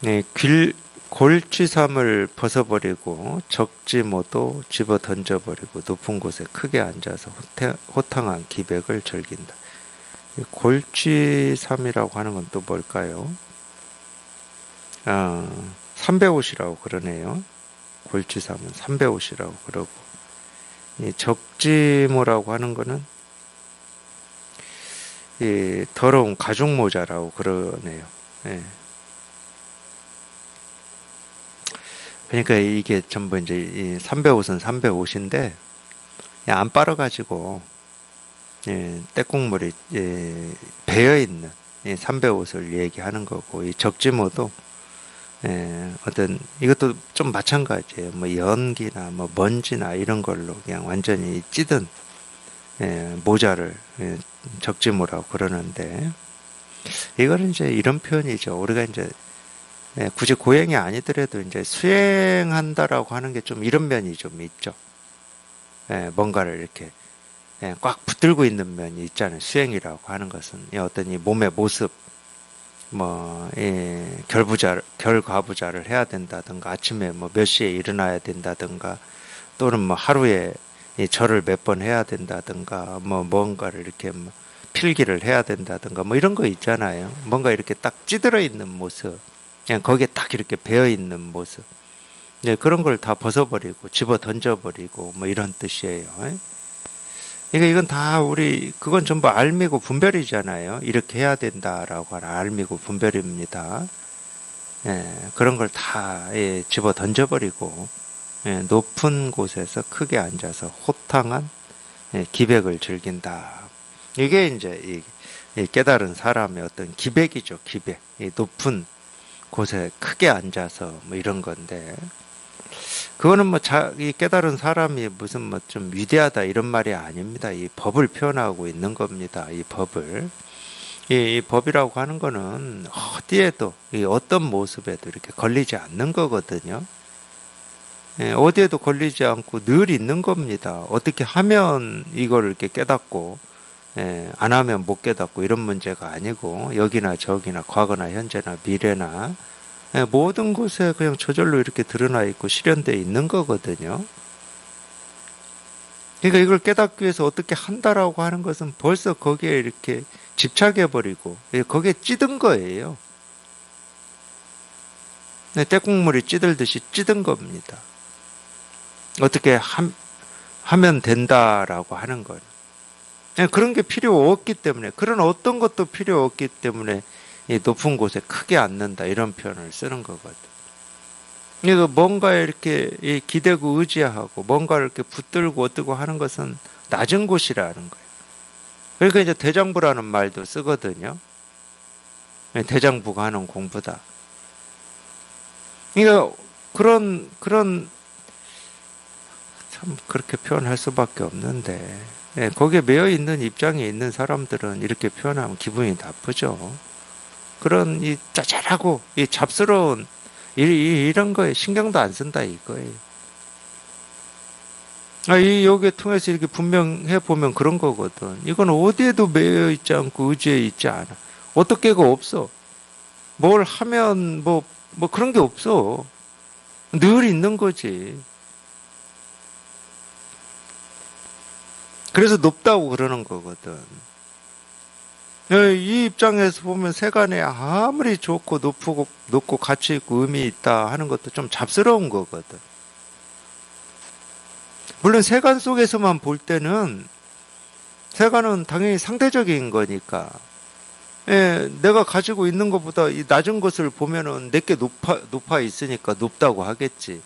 네, 길, 골취삼을 벗어버리고 적지모도 집어 던져버리고 높은 곳에 크게 앉아서 호태, 호탕한 기백을 즐긴다. 이 골취삼이라고 하는 건 또 뭘까요? 아, 삼배옷이라고 그러네요. 골취삼은 삼배옷이라고 그러고 이 적지모라고 하는 거는 이 더러운 가죽 모자라고 그러네요. 예. 그러니까 이게 전부 이제 이 삼배옷은 삼배옷인데 안 빨아가지고 예, 때국물이 예, 배어 있는 이 삼배옷을 얘기하는 거고 이 적지모도 예, 어떤 이것도 좀 마찬가지예요. 뭐 연기나 뭐 먼지나 이런 걸로 그냥 완전히 찌든 예, 모자를 예, 적지모라고 그러는데 이거는 이제 이런 표현이죠. 우리가 이제 예, 굳이 고행이 아니더라도 이제 수행한다라고 하는 게 좀 이런 면이 좀 있죠. 예, 뭔가를 이렇게 예, 꽉 붙들고 있는 면이 있잖아요. 수행이라고 하는 것은 이 어떤 이 몸의 모습, 뭐 예, 결부자, 결과부자를 해야 된다든가 아침에 뭐 몇 시에 일어나야 된다든가 또는 뭐 하루에 이 절을 몇 번 해야 된다든가 뭐 뭔가를 이렇게 뭐 필기를 해야 된다든가 뭐 이런 거 있잖아요. 뭔가 이렇게 딱 찌들어 있는 모습. 그냥 거기에 딱 이렇게 배어 있는 모습. 네, 그런 걸 다 벗어버리고 집어 던져버리고 뭐 이런 뜻이에요. 그러니까 이건 다 우리 그건 전부 알미고 분별이잖아요. 이렇게 해야 된다라고 하는 알미고 분별입니다. 예, 그런 걸 다 예, 집어 던져버리고 예, 높은 곳에서 크게 앉아서 호탕한 예, 기백을 즐긴다. 이게 이제 이, 이 깨달은 사람의 어떤 기백이죠. 기백. 이 높은 곳에 크게 앉아서 뭐 이런 건데 그거는 뭐 자기 깨달은 사람이 무슨 뭐 좀 위대하다 이런 말이 아닙니다. 이 법을 표현하고 있는 겁니다. 이 법을 이, 이 법이라고 하는 거는 어디에도 이 어떤 모습에도 이렇게 걸리지 않는 거거든요. 예, 어디에도 걸리지 않고 늘 있는 겁니다. 어떻게 하면 이걸 이렇게 깨닫고 예, 안 하면 못 깨닫고 이런 문제가 아니고 여기나 저기나 과거나 현재나 미래나 예, 모든 곳에 그냥 저절로 이렇게 드러나 있고 실현되어 있는 거거든요. 그러니까 이걸 깨닫기 위해서 어떻게 한다라고 하는 것은 벌써 거기에 이렇게 집착해 버리고 예, 거기에 찌든 거예요. 네, 때국물이 찌들듯이 찌든 겁니다. 어떻게 함, 하면 된다라고 하는 건. 예, 그런 게 필요 없기 때문에, 그런 어떤 것도 필요 없기 때문에 이 높은 곳에 크게 앉는다 이런 표현을 쓰는 거거든. 이거 뭔가 이렇게 기대고 의지하고 뭔가를 이렇게 붙들고 어뜨고 하는 것은 낮은 곳이라는 거예요. 그러니까 이제 대장부라는 말도 쓰거든요. 예, 대장부가 하는 공부다. 그러니까 그런 그런 참 그렇게 표현할 수밖에 없는데 예, 거기에 매여 있는 입장에 있는 사람들은 이렇게 표현하면 기분이 나쁘죠. 그런 이 짜잘하고 이 잡스러운 이, 이, 이런 거에 신경도 안 쓴다 이거예요. 아, 이 여기에 통해서 이렇게 분명해 보면 그런 거거든. 이건 어디에도 매여 있지 않고 의지에 있지 않아. 어떻게가 없어. 뭘 하면 뭐, 뭐 그런 게 없어. 늘 있는 거지. 그래서 높다고 그러는 거거든. 예, 이 입장에서 보면 세간에 아무리 좋고 높고 높고 가치 있고 의미 있다 하는 것도 좀 잡스러운 거거든. 물론 세간 속에서만 볼 때는 세간은 당연히 상대적인 거니까. 예, 내가 가지고 있는 것보다 이 낮은 것을 보면은 내게 높아 높아 있으니까 높다고 하겠지.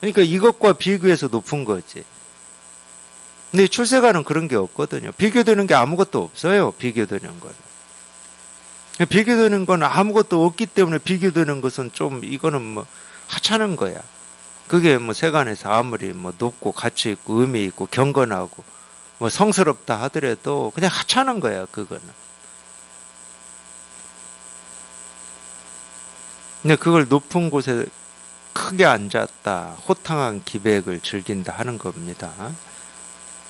그러니까 이것과 비교해서 높은 거지. 근데 출세가는 그런 게 없거든요. 비교되는 게 아무것도 없어요. 비교되는 건. 비교되는 건 아무것도 없기 때문에 비교되는 것은 좀 이거는 뭐 하찮은 거야. 그게 뭐 세간에서 아무리 뭐 높고 가치 있고 의미 있고 경건하고 뭐 성스럽다 하더라도 그냥 하찮은 거야. 그거는. 근데 그걸 높은 곳에 크게 앉았다. 호탕한 기백을 즐긴다 하는 겁니다.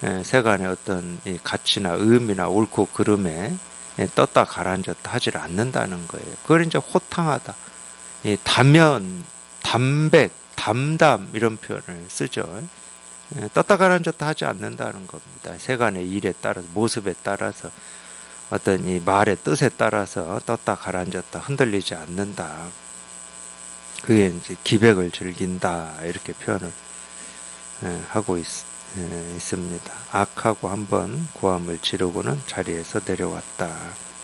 예, 세간의 어떤 가치나 의미나 옳고 그름에 예, 떴다 가라앉았다 하질 않는다는 거예요. 그걸 이제 호탕하다. 이 다면, 담백, 담담 이런 표현을 쓰죠. 예, 떴다 가라앉았다 하지 않는다는 겁니다. 세간의 일에 따라서 모습에 따라서 어떤 이 말의 뜻에 따라서 떴다 가라앉았다 흔들리지 않는다. 그게 이제 기백을 즐긴다 이렇게 표현을 예, 하고 있, 예, 있습니다. 악하고 한번 고함을 지르고는 자리에서 내려왔다.